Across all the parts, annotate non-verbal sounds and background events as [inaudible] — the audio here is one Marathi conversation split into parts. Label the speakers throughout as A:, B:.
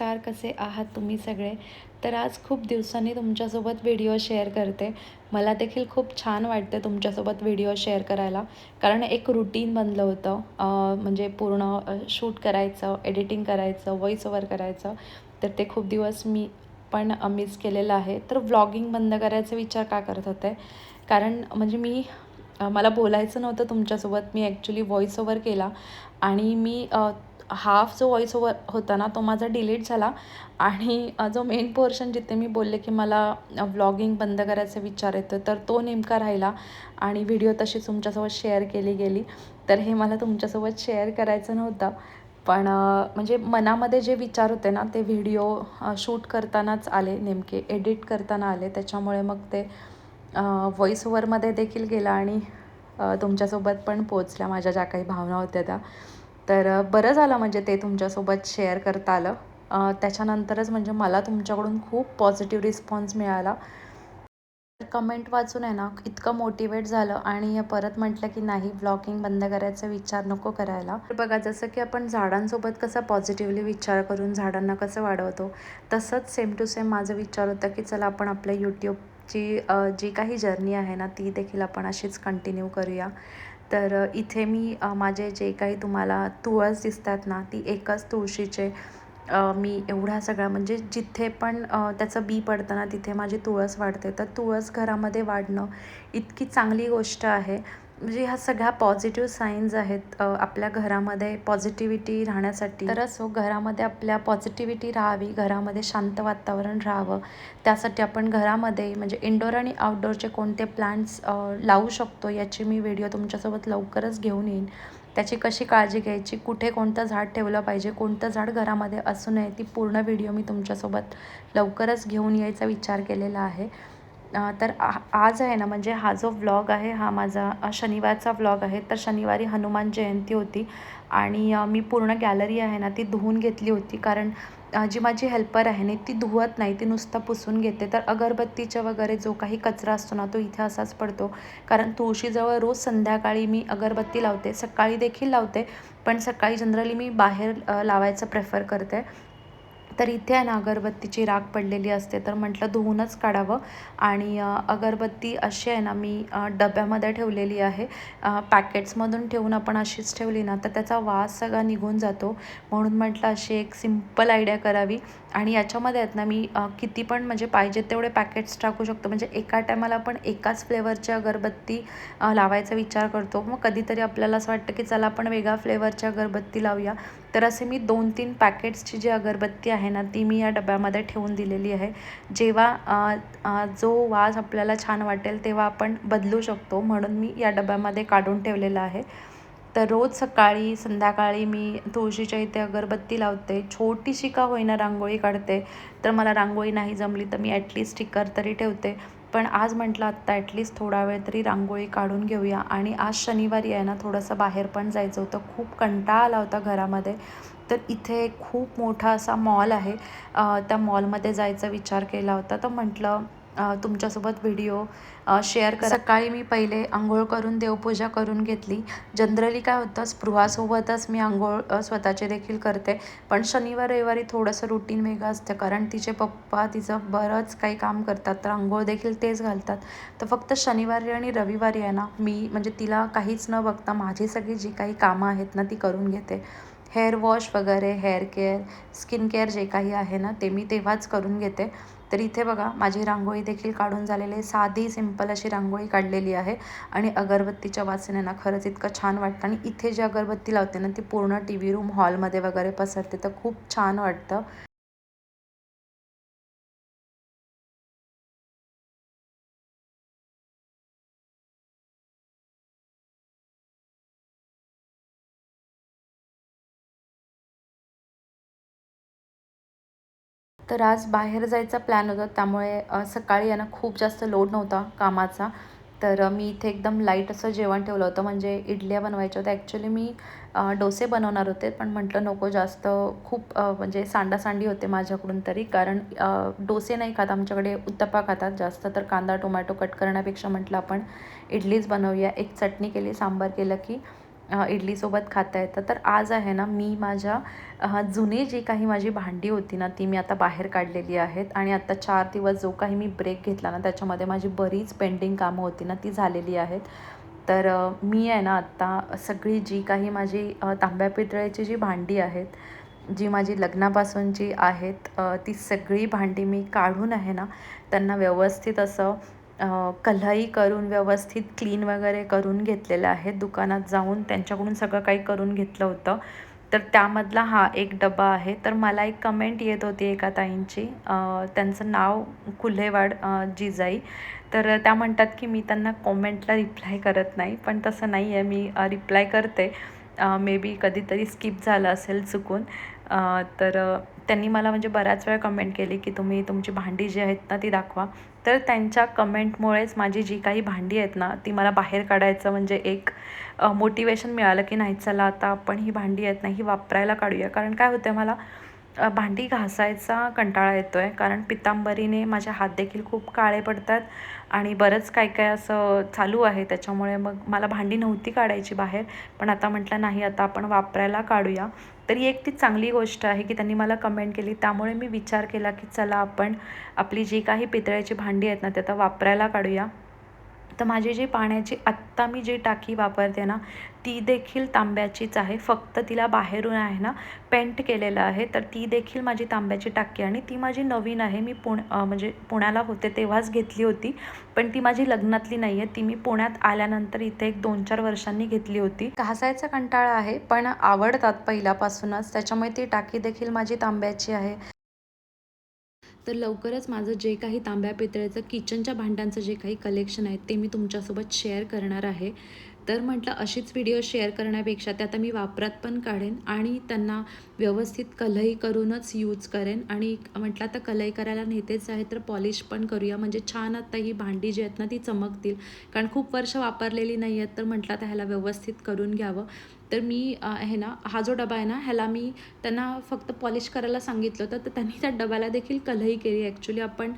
A: नमस्कार कसे आहात तुम्ही सगळे? तर आज खूप दिवसांनी तुमच्यासोबत व्हिडिओ शेअर करते. मला देखील खूप छान वाटते तुमच्यासोबत व्हिडिओ शेअर करायला. कारण एक रुटीन बनलं होतं. म्हणजे पूर्ण शूट करायचं एडिटिंग करायचं व्हॉइस ओवर करायचं. तर ते खूप दिवस मी पण मिस केलेलं आहे. तर व्लॉगिंग बंद करायचा विचार का करत होते? कारण म्हणजे मी मला बोलायचं नव्हतं तुमच्यासोबत. मी ॲक्च्युली व्हॉइस ओवर केला. आणि मी हाफ जो व्हॉइस ओवर होता ना तो माझा डिलीट झाला. आणि जो मेन पोर्शन जिथे मी बोलले की मला व्लॉगिंग बंद करायचा विचार येतो तर तो नेमका राहिला. आणि व्हिडिओ तशी तुमच्यासोबत शेअर केली गेली. तर हे मला तुमच्यासोबत शेअर करायचं नव्हतं. पण म्हणजे मनामध्ये जे विचार होते ना ते व्हिडिओ शूट करतानाच आले नेमके एडिट करताना आले. त्याच्यामुळे मग ते व्हॉइस ओव्हरमध्ये देखील गेला आणि तुमच्यासोबत पण पोचल्या माझ्या ज्या काही भावना होत्या त्या. तर बरं झालं म्हणजे ते तुमच्यासोबत शेअर करता आलं. त्याच्यानंतरच म्हणजे मला तुमच्याकडून खूप पॉझिटिव्ह रिस्पॉन्स मिळाला. कमेंट वाचून आहे ना इतकं मोटिवेट झालं आणि परत म्हटलं की नाही ब्लॉगिंग बंद करायचा विचार नको करायला. तर बघा जसं की आपण झाडांसोबत कसं पॉझिटिव्हली विचार करून झाडांना कसं वाढवतो तसंच सेम टू सेम माझा विचार होता की चला आपण आपल्या यूट्यूबची जी काही जर्नी आहे ना ती देखील आपण अशीच कंटिन्यू करूया. तर इथे मी माझे जे काही तुम्हाला तुळस दिसतात ना ती एकच तुळशीचे मी एवढा सगळा म्हणजे जिथे पण त्याचं बी पडतं ना तिथे माझी तुळस वाढते. तर तुळस घरामध्ये वाढणं इतकी चांगली गोष्ट आहे. म्हणजे ह्या सगळ्या पॉझिटिव्ह साईन्स आहेत आपल्या घरामध्ये पॉझिटिव्हिटी राहण्यासाठी. तर असो घरामध्ये आपल्या पॉझिटिव्हिटी राहावी घरामध्ये शांत वातावरण राहावं. त्यासाठी आपण घरामध्ये म्हणजे इंडोर आणि आउटडोअरचे कोणते प्लांट्स लावू शकतो याची मी व्हिडिओ तुमच्यासोबत लवकरच घेऊन येईन. त्याची कशी काळजी घ्यायची कुठे कोणतं झाड ठेवलं पाहिजे कोणतं झाड घरामध्ये असू नये ती पूर्ण व्हिडिओ मी तुमच्यासोबत लवकरच घेऊन यायचा विचार केलेला आहे. तर आ आज आहे ना म्हणजे हा जो व्लॉग आहे हा माझा शनिवारचा व्लॉग आहे. तर शनिवारी हनुमान जयंती होती आणि मी पूर्ण गॅलरी आहे ना ती धुवून घेतली होती. कारण जी माझी हेल्पर आहे ना ती धुवत नाही ती नुसतं पुसून घेते. तर अगरबत्तीच्या वगैरे जो काही कचरा असतो ना तो इथे असाच पडतो. कारण तुळशीजवळ रोज संध्याकाळी मी अगरबत्ती लावते सकाळी देखील लावते पण सकाळी जनरली मी बाहेर लावायचं प्रेफर करते. तर इथे आहे ना अगरबत्तीची राख पडलेली असते तर म्हटलं धुवूनच काढावं. आणि अगरबत्ती अशी आहे ना मी डब्यामध्ये ठेवलेली आहे. पॅकेट्समधून ठेवून आपण अशीच ठेवली ना तर त्याचा वास सगळा निघून जातो. म्हणून म्हटलं अशी एक सिंपल आयडिया करावी. आणि याच्यामध्ये आहेत ना मी किती पण म्हणजे पाहिजे तेवढे पॅकेट्स टाकू शकतो. म्हणजे एका टायमाला आपण एकाच फ्लेवरची अगरबत्ती लावायचा विचार करतो. मग कधीतरी आपल्याला असं वाटतं की चला आपण वेगळा फ्लेवरची अगरबत्ती लावूया. तर असे मी दोन तीन पॅकेट्सची जी अगरबत्ती आहे ना ती मी या डब्यामध्ये ठेवून दिलेली आहे. जेव्हा जो वास आपल्याला छान वाटेल तेव्हा आपण बदलू शकतो म्हणून मी या डब्यामध्ये काढून ठेवलेलं आहे. तर रोज सकाळी संध्याकाळी मी तुळशीच्या इथे अगरबत्ती लावते. छोटीशी का होईना रांगोळी काढते. तर मला रांगोळी नाही जमली तर मी ॲटलिस्ट स्टिकर तरी ठेवते. पण आज म्हटलं आत्ता ॲटलिस्ट थोडा वेळ तरी रांगोळी काढून घेऊया. आणि आज शनिवारी आहे ना थोडंसं बाहेर पण जायचं होतं. खूप कंटाळा आला होता घरामध्ये. तर इथे खूप मोठा असा मॉल आहे. त्या मॉलमध्ये जायचा विचार केला होता. तर म्हटलं तुमच्यासोबत व्हिडिओ शेअर कर. सकाळी मी पहिले आंघोळ करून देवपूजा करून घेतली. जनरली काय होतं स्पृहासोबतच मी आंघोळ स्वतःचे देखील करते. पण शनिवार रविवारी थोडंसं रुटीन वेगळं असतं. कारण तिचे पप्पा तिचं बरंच काही काम करतात तर आंघोळ देखील तेच घालतात. तर फक्त शनिवारी आणि रविवारी आहे ना मी म्हणजे तिला काहीच न बघता माझी सगळी जी काही कामं आहेत ना ती करून घेते. हेअर वॉश वगैरे हेअर केअर स्किन केअर जे काही आहे ना ते मी तेव्हाच करून घेते. तर इथे बघा माझी रांगोळी देखील काढून झालेली आहे. साधी सिंपल अशी रांगोळी काढलेली आहे. आणि अगरबत्तीच्या वासेने ना खरंच इतकं छान वाटतं. आणि इथे जी अगरबत्ती लावते ना ती पूर्ण टी व्ही रूम हॉलमध्ये वगैरे पसरते. तर खूप छान वाटतं. तर आज बाहेर जायचा प्लॅन होता त्यामुळे सकाळी आहे ना खूप जास्त लोड नव्हता कामाचा. तर मी इथे एकदम लाइट असं जेवण ठेवलं होतं म्हणजे इडल्या बनवायच्या होत्या. ॲक्च्युली मी डोसे बनवणार होते पण म्हटलं नको जास्त खूप म्हणजे सांडासांडी होते माझ्याकडून तरी. कारण डोसे नाही खात आमच्याकडे उत्तप्पा खातात जास्त. तर कांदा टोमॅटो कट करण्यापेक्षा म्हटलं आपण इडलीच बनवूया. एक चटणी केली सांबार केलं की इडलीसोबत खाता येतं. तर आज आहे ना मी माझ्या जुने जुनी जी काही माझी भांडी होती ना ती मी आता बाहेर काढलेली आहेत. आणि आता चार दिवस जो काही मी ब्रेक घेतला ना त्याच्यामध्ये माझी बरीच पेंडिंग कामं होती ना ती झालेली आहेत. तर मी आहे ना आत्ता सगळी जी काही माझी तांब्या पितळ्याची जी भांडी आहेत जी माझी लग्नापासूनची आहेत ती सगळी भांडी मी काढून आहे ना त्यांना व्यवस्थित असं अ, करून व्यवस्थित क्लीन वगैरे करून घेतलेलं आहे. दुकानात जाऊन त्यांच्याकडून सगळं काही करून घेतलं होतं. तर त्यामधला हा एक डबा आहे. तर मला एक कमेंट येत होती एका ताईंची. त्यांचं नाव कुल्हेवाड जिजाई. तर त्या म्हणतात की मी त्यांना कॉमेंटला रिप्लाय करत नाही पण तसं नाही आहे मी रिप्लाय करते. मे बी कधीतरी स्किप झालं असेल चुकून. तर त्यांनी मला म्हणजे बऱ्याच वेळा कमेंट केली की तुम्ही तुमची भांडी जी आहेत ना ती दाखवा. तर त्यांच्या कमेंटमुळेच माझी जी काही भांडी आहेत ना ती मला बाहेर काढायचं म्हणजे एक मोटिवेशन मिळालं की नाही चला आता आपण ही भांडी आहेत ना ही वापरायला काढूया. कारण काय होतं मला भांडी घासायचा कंटाळा येतो आहे कारण पितांबरीने माझे हात देखील खूप काळे पडतात आणि बरंच काय काय असं चालू आहे. त्याच्यामुळे मग मला भांडी नव्हती काढायची बाहेर पण आता म्हटलं नाही आता आपण वापरायला काढूया. तरी एक ती चांगली गोष्ट आहे की त्यांनी मला कमेंट केली. त्यामुळे मी विचार केला की चला आपण आपली जी काही पितळ्याची भांडी आहेत ना ते आता वापरायला काढूया. तर माझी जी पाण्याची आत्ता मी जी टाकी वापरते ना ती देखील तांब्याचीच आहे. फक्त तिला बाहेरून आहे ना पेंट केलेलं आहे. तर ती देखील माझी तांब्याची टाकी आणि ती माझी नवीन आहे. मी पुण म्हणजे पुण्याला होते तेव्हाच घेतली होती. पण ती माझी लग्नातली नाही आहे ती मी पुण्यात आल्यानंतर इथे एक दोन चार वर्षांनी घेतली होती. घासायचा कंटाळा आहे पण आवडतात पहिल्यापासूनच. त्याच्यामुळे ती टाकी देखील माझी तांब्याची आहे. तर लवकरच माझं जे काही तांब्या पितळेचं किचनच्या भांड्यांचं जे काही कलेक्शन आहे ते मी तुमच्यासोबत शेअर करणार आहे. तर म्हटलं अशीच व्हिडिओ शेअर करण्यापेक्षा ते आता मी वापरात पण काढेन आणि त्यांना व्यवस्थित कलई करूनच यूज करेन. आणि म्हटलं आता कलई करायला नेतेच आहे तर पॉलिश पण करूया. म्हणजे छान आता ही भांडी जी आहेत ना ती चमकतील. कारण खूप वर्ष वापरलेली नाही आहेत तर म्हटलं आता ह्याला व्यवस्थित करून घ्यावं. तर मी हे ना हा जो डबा आहे ना ह्याला मी त्यांना फक्त पॉलिश करायला सांगितलं होतं. तर त्यांनी त्या डब्याला देखील कलई केली. ॲक्च्युली आपण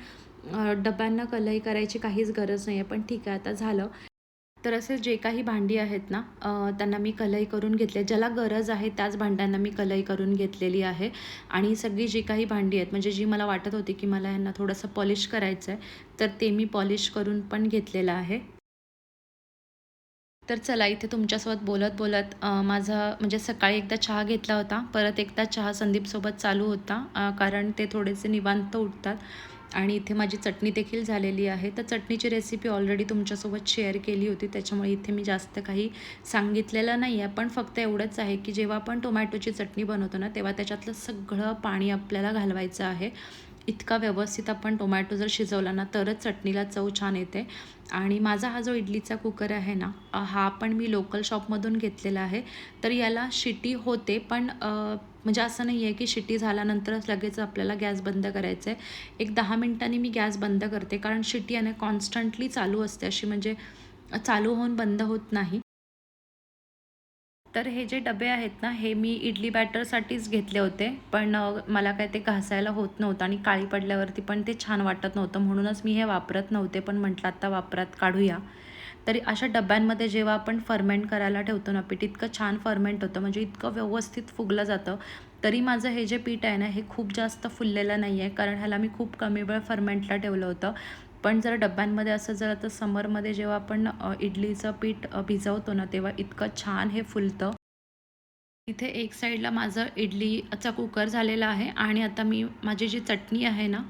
A: डब्यांना कलई करायची काहीच गरज नाही आहे पण ठीक आहे आता झालं. तर असे जे काही भांडी आहेत ना त्यांना मी कलई करून घेतले. ज्याला गरज आहे त्याच भांड्यांना मी कलई करून घेतलेली आहे. आणि सगळी जी काही भांडी आहेत म्हणजे जी मला वाटत होती की मला यांना थोडंसं पॉलिश करायचं आहे तर ते मी पॉलिश करून पण घेतलेलं आहे. तर चला इथे तुमच्यासोबत बोलत बोलत माझा म्हणजे सकाळी एकदा चहा घेतला होता. परत एकदा चहा संदीपसोबत चालू होता कारण ते थोडेसे निवांत उठतात. आणि इथे माझी चटणी देखील झालेली आहे. तर चटणीची रेसिपी ऑलरेडी तुमच्यासोबत शेअर केली होती. त्याच्यामुळे इथे मी जास्त काही सांगितलेलं नाही आहे. पण फक्त एवढंच आहे की जेव्हा आपण टोमॅटोची चटणी बनवतो ना तेव्हा त्याच्यातलं सगळं पाणी आपल्याला घालवायचं आहे. इतका व्यवस्थित आपण टोमॅटो जर शिजवला ना तरच चटणीला चव छान येते. आणि माझा हा जो इडलीचा कुकर आहे ना हा पण मी लोकल शॉपमधून घेतलेला आहे. तर याला शिटी होते पण म्हणजे असं नाही आहे की शिटी झाल्यानंतरच लगेच आपल्याला गॅस बंद करायचं आहे एक दहा मिनटांनी मी गॅस बंद करते कारण शिटी आहे ना कॉन्स्टंटली चालू असते अशी म्हणजे चालू होऊन बंद होत नाही. तर हे जे डबे आहेत ना हे मी इडली बॅटरसाठीच घेतले होते पण मला काय ते घासायला होत नव्हतं आणि काळी पडल्यावरती पण ते छान वाटत नव्हतं म्हणूनच मी हे वापरत नव्हते पण म्हटलं आत्ता वापरात काढूया. तरी अशा डब्यांमध्ये जेव्हा आपण फर्मेंट करायला ठेवतो ना पीठ इतकं छान फर्मेंट होतं म्हणजे इतकं व्यवस्थित फुगलं जातं तरी माझं हे जे पीठ आहे ना हे खूप जास्त फुललेलं नाही आहे कारण ह्याला मी खूप कमी वेळ फर्मेंटला ठेवलं होतं. पण जर डब्यांमध्ये असं जर आता समरमध्ये जेव्हा आपण इडलीचं पीठ भिजवतो ना तेव्हा इतकं छान हे फुलतं. इथे एक साईडला माझं इडलीचा कुकर झालेला आहे आणि आता मी माझी जी चटणी आहे ना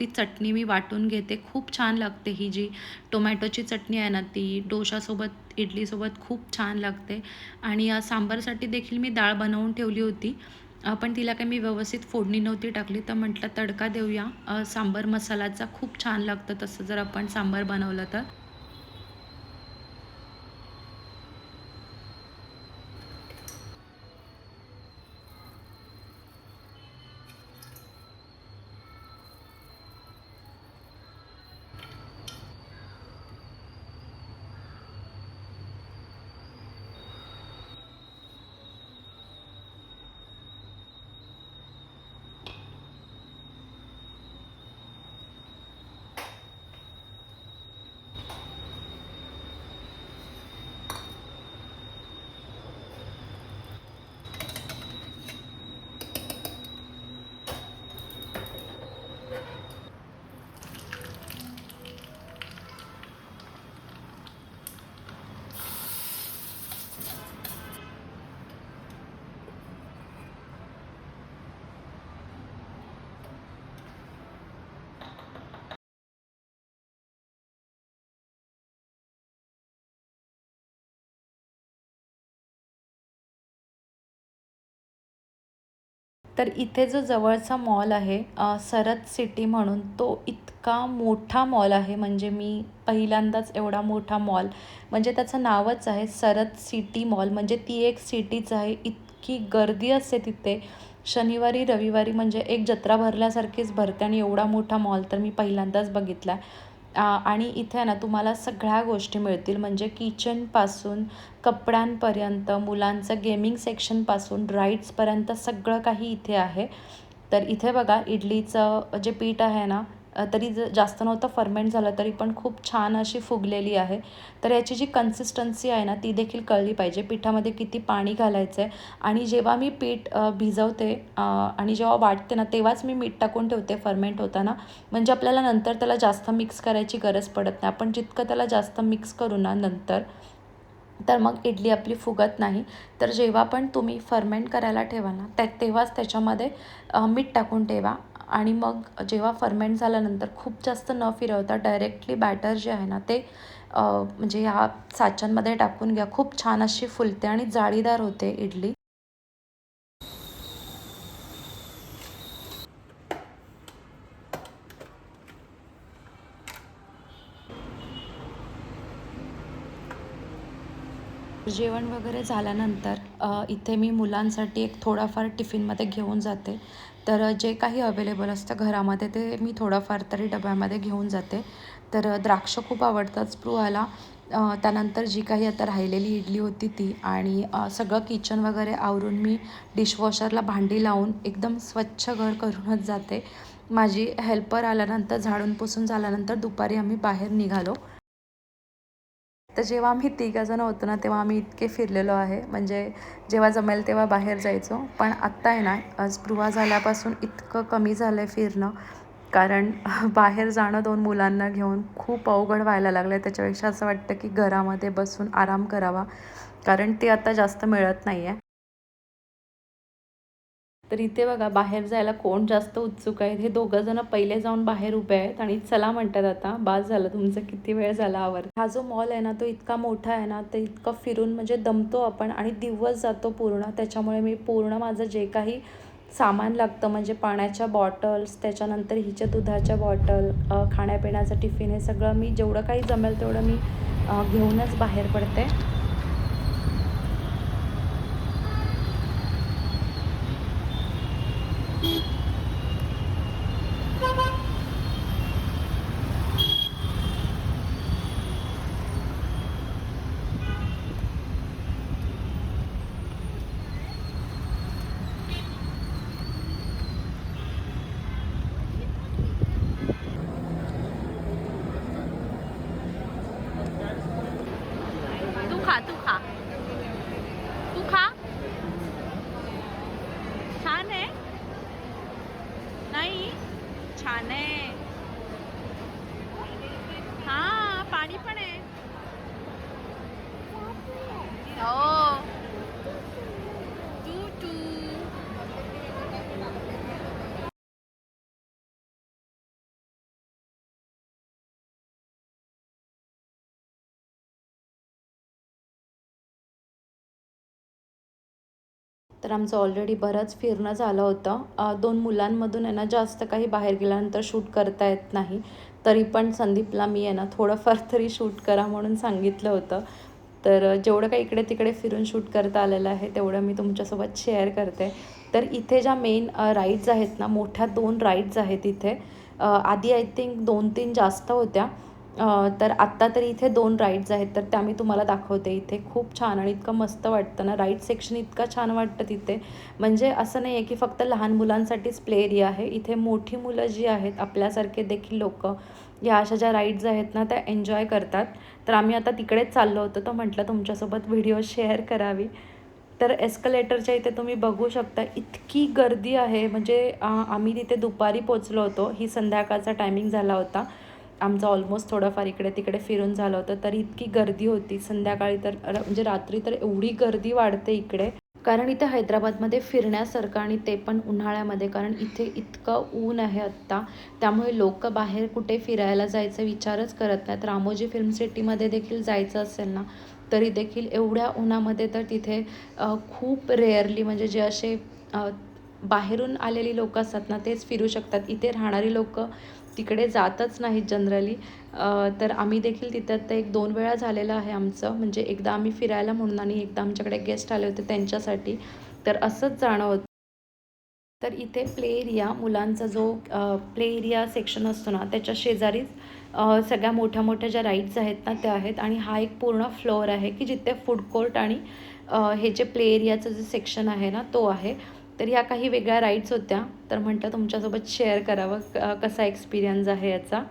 A: ती चटणी मी वाटून घेते. खूप छान लागते ही जी टोमॅटोची चटणी आहे ना ती डोशासोबत इडलीसोबत खूप छान लागते. आणि या सांबारसाठी देखील मी डाळ बनवून ठेवली होती. पण तिला काही मी व्यवस्थित फोडणी नव्हती टाकली. तर म्हटलं तडका देऊया. सांबार मसालाचा खूप छान लागतं तसं जर आपण सांबार बनवलं तर. तर इथे जो जवळचा मॉल आहे सरत सिटी म्हणून तो इतका मोठा मॉल आहे. म्हणजे मी पहिल्यांदाच एवढा मोठा मॉल म्हणजे त्याचं नावच आहे सरत सिटी मॉल. म्हणजे ती एक सिटीच आहे. इतकी गर्दी असते तिथे. शनिवारी रविवारी म्हणजे एक जत्रा भरल्यासारखीच भरते आणि एवढा मोठा मॉल तर मी पहिल्यांदाच बघितला आहे आणि इथे ना तुम्हाला सगळ्या गोष्टी मिळतील. म्हणजे किचनपासून कपड्यांपर्यंत मुलांचं गेमिंग सेक्शनपासून राईड्सपर्यंत सगळं काही इथे आहे. तर इथे बघा इडलीचं जे पीठ आहे ना तरी ज जास्त नव्हतं फर्मेंट झालं तरी पण खूप छान अशी फुगलेली आहे. तर याची जी कन्सिस्टन्सी आहे ना ती देखील कळली पाहिजे. पिठामध्ये किती पाणी घालायचं आहे आणि जेव्हा मी पीठ भिजवते आणि जेव्हा वाटते ना तेव्हाच मी मीठ टाकून ठेवते फर्मेंट होताना. म्हणजे आपल्याला नंतर त्याला जास्त मिक्स करायची गरज पडत नाही. आपण जितकं त्याला जास्त मिक्स करू ना नंतर तर मग इडली आपली फुगत नाही. तर जेव्हा पण तुम्ही फर्मेंट करायला ठेवा ना त्या तेव्हाच त्याच्यामध्ये मीठ टाकून ठेवा. आणि मग जेव्हा फर्मेंट झाल्यानंतर खूप जास्त न फिरवता डायरेक्टली बॅटर जे आहे ना ते म्हणजे ह्या साच्यांमध्ये टाकून घ्या. खूप छान अशी फुलते आणि जाळीदार होते इडली. जेवण वगैरे झाल्यानंतर इथे मी मुलांसाठी एक थोडाफार टिफिनमध्ये घेऊन जाते. तर जे काही अवेलेबल असतं घरामध्ये ते मी थोडंफार तरी डब्यामध्ये घेऊन जाते. तर द्राक्ष खूप आवडतात स्पृहाला. त्यानंतर जी काही आता राहिलेली इडली होती ती आणि सगळं किचन वगैरे आवरून मी डिशवॉशरला भांडी लावून एकदम स्वच्छ घर करूनच जाते. माझी हेल्पर आल्यानंतर झाडून पुसून झाल्यानंतर दुपारी आम्ही बाहेर निघालो. तर जेव्हा आम्ही तिघंजणं होतो ना तेव्हा आम्ही इतके फिरलेलो आहे. म्हणजे जेव्हा जमेल तेव्हा बाहेर जायचो. पण आत्ता आहे ना स्पृहा झाल्यापासून इतकं कमी झालं आहे फिरणं. कारण [laughs] बाहेर जाणं दोन मुलांना घेऊन खूप अवघड व्हायला लागलं आहे त्याच्यापेक्षा असं वाटतं की घरामध्ये बसून आराम करावा. कारण ते आता जास्त मिळत नाही आहे तर इथे बघा बाहेर जायला कोण जास्त उत्सुक आहेत? हे दोघं जण पहिले जाऊन बाहेर उभे आहेत आणि चला म्हणतात आता बास झालं तुमचं किती वेळ झाला आवर. हा जो मॉल आहे ना तो इतका मोठा आहे ना ते इतकं फिरून म्हणजे दमतो आपण आणि दिवस जातो पूर्ण. त्याच्यामुळे मी पूर्ण माझं जे काही सामान लागतं म्हणजे पाण्याच्या बॉटल्स त्याच्यानंतर हिच्या दुधाच्या बॉटल खाण्यापिण्याचं टिफिन हे सगळं मी जेवढं काही जमेल तेवढं मी घेऊनच बाहेर पडते
B: तू खा तू खा तू खा छान आहे नाही छान आहे हा पाणी पण आहे हो तू तू
A: तर आमचं ऑलरेडी बरंच फिरणं झालं होतं. दोन मुलांमधून आहे ना जास्त काही बाहेर गेल्यानंतर शूट करता येत नाही. तरी पण संदीपला मी आहे ना थोडंफार [laughs] तरी शूट करा म्हणून सांगितलं होतं. तर जेवढं काही इकडे तिकडे फिरून शूट करता आलेलं आहे तेवढं मी तुमच्यासोबत शेअर करते. तर इथे ज्या मेन राईड्स आहेत ना मोठ्या दोन राईड्स आहेत इथे. आधी आय थिंक दोन तीन जास्त होत्या. तर आत्ता तरी इथे दोन राईड्स आहेत तर त्या मी तुम्हाला दाखवते. इथे खूप छान आणि इतकं मस्त वाटतं ना. राईड सेक्शन इतकं छान वाटतं तिथे. म्हणजे असं नाही आहे की फक्त लहान मुलांसाठीच प्ले एरिया आहे. इथे मोठी मुलं जी आहेत आपल्यासारखे देखील लोक या अशा ज्या राईड्स आहेत ना त्या एन्जॉय करतात. तर आम्ही आता तिकडेच चाललो होतो तर म्हटलं तुमच्यासोबत व्हिडिओ शेअर करावी. तर एस्कलेटरच्या इथे तुम्ही बघू शकता इतकी गर्दी आहे. म्हणजे आम्ही तिथे दुपारी पोचलो होतो. ही संध्याकाळचा टायमिंग झाला होता. आमचं ऑलमोस्ट थोडंफार इकडे तिकडे फिरून झालं होतं तरी इतकी गर्दी होती. संध्याकाळी तर म्हणजे रात्री तर एवढी गर्दी वाढते इकडे. कारण इथे हैदराबादमध्ये फिरण्यासारखं आणि ते पण उन्हाळ्यामध्ये कारण इथे इतकं ऊन आहे आत्ता. त्यामुळे लोक बाहेर कुठे फिरायला जायचा विचारच करत नाहीत. रामोजी फिल्म सिटीमध्ये देखील जायचं असेल ना तरी देखील एवढ्या उन्हामध्ये तर तिथे खूप रेअरली म्हणजे जे असे बाहेरून आलेली लोक असतात ना तेच फिरू शकतात. इथे राहणारी लोक तिकडे जातच नाहीत जनरली तर आम्ही देखील तिथं ते एक दोन वेळा झालेलं आहे आमचं. म्हणजे एकदा आम्ही फिरायला म्हणून आणि एकदा आमच्याकडे गेस्ट आले होते त्यांच्यासाठी. तर असंच जाणं होतं तर इथे प्ले एरिया मुलांचा जो प्ले एरिया सेक्शन असतो ना त्याच्या शेजारीच सगळ्या मोठ्या मोठ्या ज्या राईड्स आहेत ना त्या आहेत. आणि हा एक पूर्ण फ्लोअर आहे की जिथे फूड कोर्ट आणि हे जे प्ले एरियाचं जे सेक्शन आहे ना तो आहे. तर ह्या काही वेगळ्या राईड्स होत्या. तर म्हटलं तुमच्यासोबत शेअर करावं कसा एक्सपिरियन्स आहे याचा.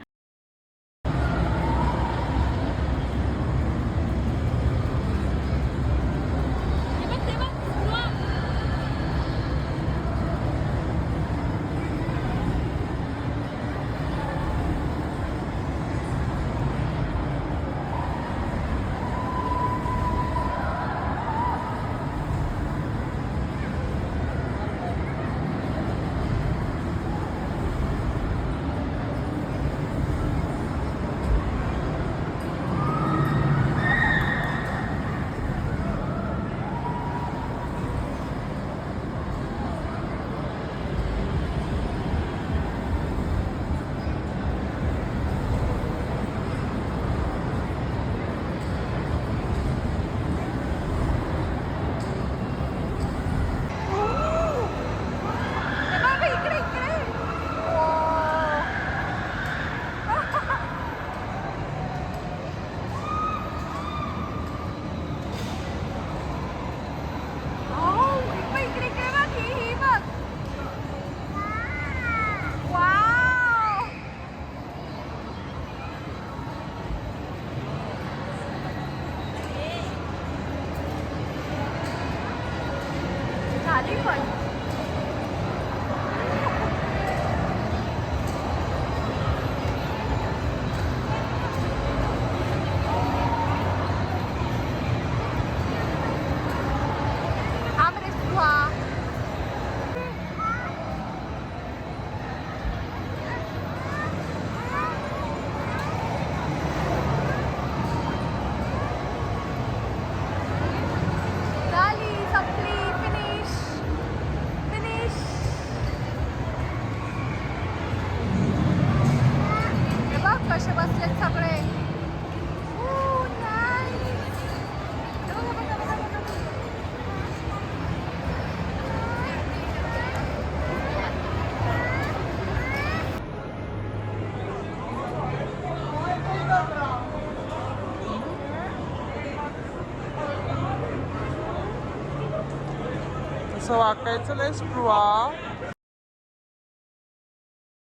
C: असं वाकायचं नाही स्पृहा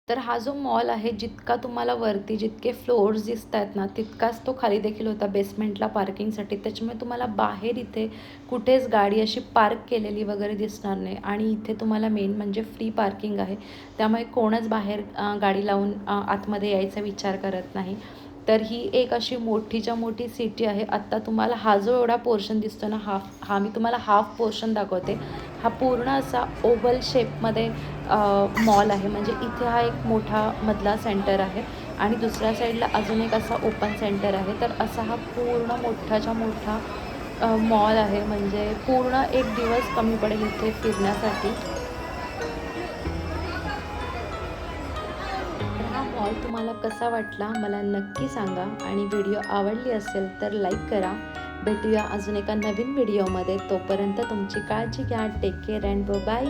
A: तर हा जो मॉल आहे जितका तुम्हाला वरती जितके फ्लोअर्स दिसत आहेत ना तितकाच तो खाली देखील होता बेसमेंटला पार्किंगसाठी त्याच्यामुळे तुम्हाला बाहेर इथे कुठेच गाडी अशी पार्क केलेली वगैरे दिसणार नाही. आणि इथे तुम्हाला मेन म्हणजे फ्री पार्किंग आहे. त्यामुळे कोणच बाहेर गाडी लावून आतमध्ये यायचा विचार करत नाही. तर ही एक अशी मोठीच्या मोठी सिटी आहे. आत्ता तुम्हाला हा जो एवढा पोर्शन दिसतो ना हाफ हा मी तुम्हाला हाफ पोर्शन दाखवते. हा पूर्ण असा ओव्हल शेपमध्ये मॉल आहे. म्हणजे इथे हा एक मोठा मधला सेंटर आहे. आणि दुसऱ्या साईडला अजून एक असा ओपन सेंटर आहे. तर असा हा पूर्ण मोठाच्या मोठा मॉल आहे. म्हणजे पूर्ण एक दिवस कमी पडेल इथे फिरण्यासाठी. तुम्हाला कसा वाटला मला नक्की सांगा. आणि व्हिडिओ आवडली असेल तर लाईक करा. भेटूया अजून एका नवीन व्हिडिओमध्ये. तोपर्यंत तुमची काळजी घ्या. Take care and bye